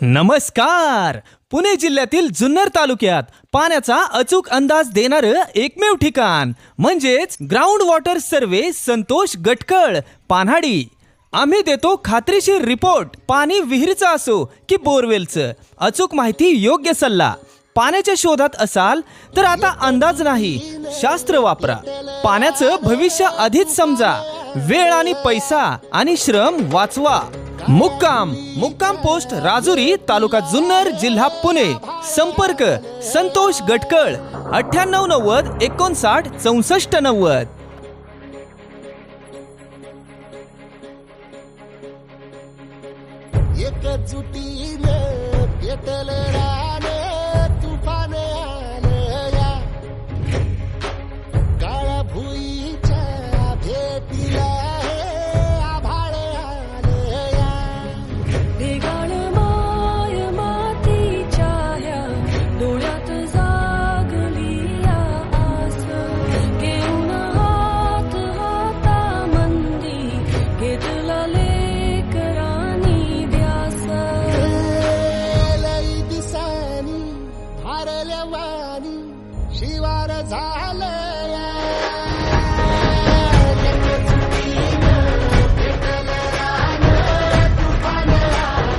नमस्कार! पुणे जिल्ह्यातील जुन्नर तालुक्यात पाण्याचा अचूक अंदाज देणारं एकमेव ठिकाण म्हणजेच ground water survey Santosh Gatkal Panhadi. आम्ही देतो खात्रीशीर रिपोर्ट पाणी विहिरीचं असो की बोरवेलचं. अचूक माहिती योग्य सल्ला. पाण्याच्या शोधात असाल तर आता अंदाज नाही शास्त्र वापरा. पाण्याचं भविष्य आधीच समजा. वेळ आणि पैसा आणि श्रम वाचवा. मुक्काम मुक्काम पोस्ट राजुरी तालुका जुन्नर जिल्हा पुणे. संपर्क संतोष गटकळ अठ्ठ्याण्णव नव्वद एकोणसाठ चौसष्ट नव्वद. एकजुटीने पेटल वाणी शिवार झालं.